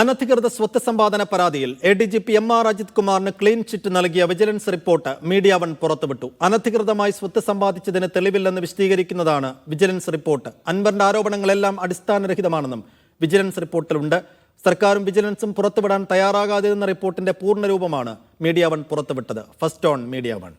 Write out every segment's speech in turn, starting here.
അനധികൃത സ്വത്ത് സമ്പാദന പരാതിയിൽ A D G P M R Ajith കുമാറിന് ക്ലീൻ ചിറ്റ് നൽകിയ വിജിലൻസ് റിപ്പോർട്ട് മീഡിയ വൺ പുറത്തുവിട്ടു. അനധികൃതമായി സ്വത്ത് സമ്പാദിച്ചതിന് തെളിവില്ലെന്ന് വിശദീകരിക്കുന്നതാണ് വിജിലൻസ് റിപ്പോർട്ട്. അൻവറിന്റെ ആരോപണങ്ങളെല്ലാം അടിസ്ഥാനരഹിതമാണെന്നും വിജിലൻസ് റിപ്പോർട്ടിലുണ്ട്. സർക്കാരും വിജിലൻസും പുറത്തുവിടാൻ തയ്യാറാകാതിരുന്ന റിപ്പോർട്ടിന്റെ പൂർണരൂപമാണ് മീഡിയ വൺ പുറത്തുവിട്ടത്. First on media one.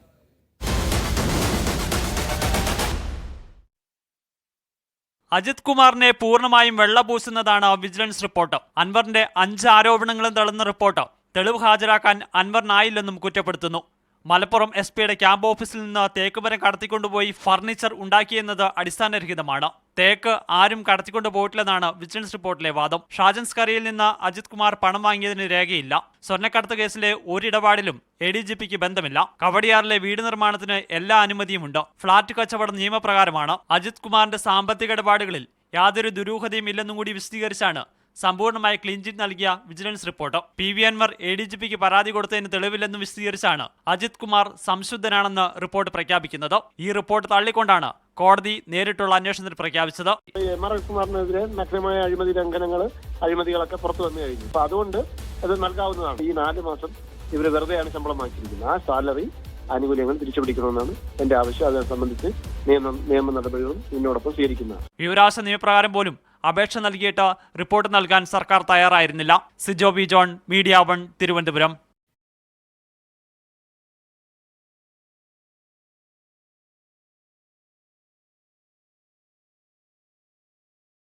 Ajith കുമാറിനെ പൂർണമായും വെള്ളപൂശുന്നതാണ് വിജിലൻസ് റിപ്പോർട്ട്. അൻവറിന്റെ അഞ്ച് ആരോപണങ്ങളും തള്ളുന്ന റിപ്പോർട്ട്. തെളിവ് ഹാജരാക്കാൻ അൻവറിനായില്ലെന്നും കുറ്റപ്പെടുത്തുന്നു. മലപ്പുറം എസ് പിയുടെ ക്യാമ്പ് ഓഫീസിൽ നിന്ന് തേക്ക് മരം കടത്തിക്കൊണ്ടുപോയി ഫർണിച്ചർ ഉണ്ടാക്കിയെന്നത് അടിസ്ഥാനരഹിതമാണ്. തേക്ക് ആരും കടത്തിക്കൊണ്ടു പോയിട്ടില്ലെന്നാണ് വിജിലൻസ് റിപ്പോർട്ടിലെ വാദം. ഷാജൻസ് കറിയിൽ നിന്ന് അജിത് കുമാർ പണം വാങ്ങിയതിന് രേഖയില്ല. സ്വർണക്കടത്ത് കേസിലെ ഒരിടപാടിലും എ ഡി ജി പിക്ക് ബന്ധമില്ല. കവടിയാറിലെ വീട് നിർമ്മാണത്തിന് എല്ലാ അനുമതിയുമുണ്ട്. ഫ്ളാറ്റ് കച്ചവടം നിയമപ്രകാരമാണ്. അജിത് കുമാറിന്റെ സാമ്പത്തിക ഇടപാടുകളിൽ യാതൊരു ദുരൂഹതയും ഇല്ലെന്നും കൂടി വിശദീകരിച്ചാണ് സമ്പൂർണമായ ക്ലീൻ ചിറ്റ് നൽകിയ vigilance report. P V Anwar A D G പിക്ക് പരാതി കൊടുത്തതിന് തെളിവില്ലെന്നും വിശദീകരിച്ചാണ് അജിത് കുമാർ സംശുദ്ധനാണെന്ന് റിപ്പോർട്ട് പ്രഖ്യാപിക്കുന്നത്. ഈ റിപ്പോർട്ട് തള്ളിക്കൊണ്ടാണ് കോടതി നേരിട്ടുള്ള അന്വേഷണത്തിന് പ്രഖ്യാപിച്ചത്. എം ആർ കുമാറിനെതിരെ നഗ്നമായ അഴിമതി ലംഘനങ്ങൾ അഴിമതികളൊക്കെ പുറത്തു വന്നു കഴിഞ്ഞു. അപ്പൊ അതുകൊണ്ട് അത് നൽകാവുന്നതാണ്. ഈ നാല് മാസം ഇവർ വെറുതെയാണ് ശമ്പളം വാങ്ങിച്ചിരിക്കുന്നത്. ആ സാലറി ആനുകൂല്യങ്ങൾ തിരിച്ചുപിടിക്കണമെന്നാണ് എന്റെ ആവശ്യം. അതിനെ സംബന്ധിച്ച് നിയമ നിയമ നടപടികളും ഇതിനോടൊപ്പം സ്വീകരിക്കുന്നതാണ്. വിവരാശ നിയമപ്രകാരം പോലും അപേക്ഷ നൽകിയിട്ട് റിപ്പോർട്ട് നൽകാൻ സർക്കാർ തയ്യാറായിരുന്നില്ല. Sijo B John media one Thiruvananthapuram.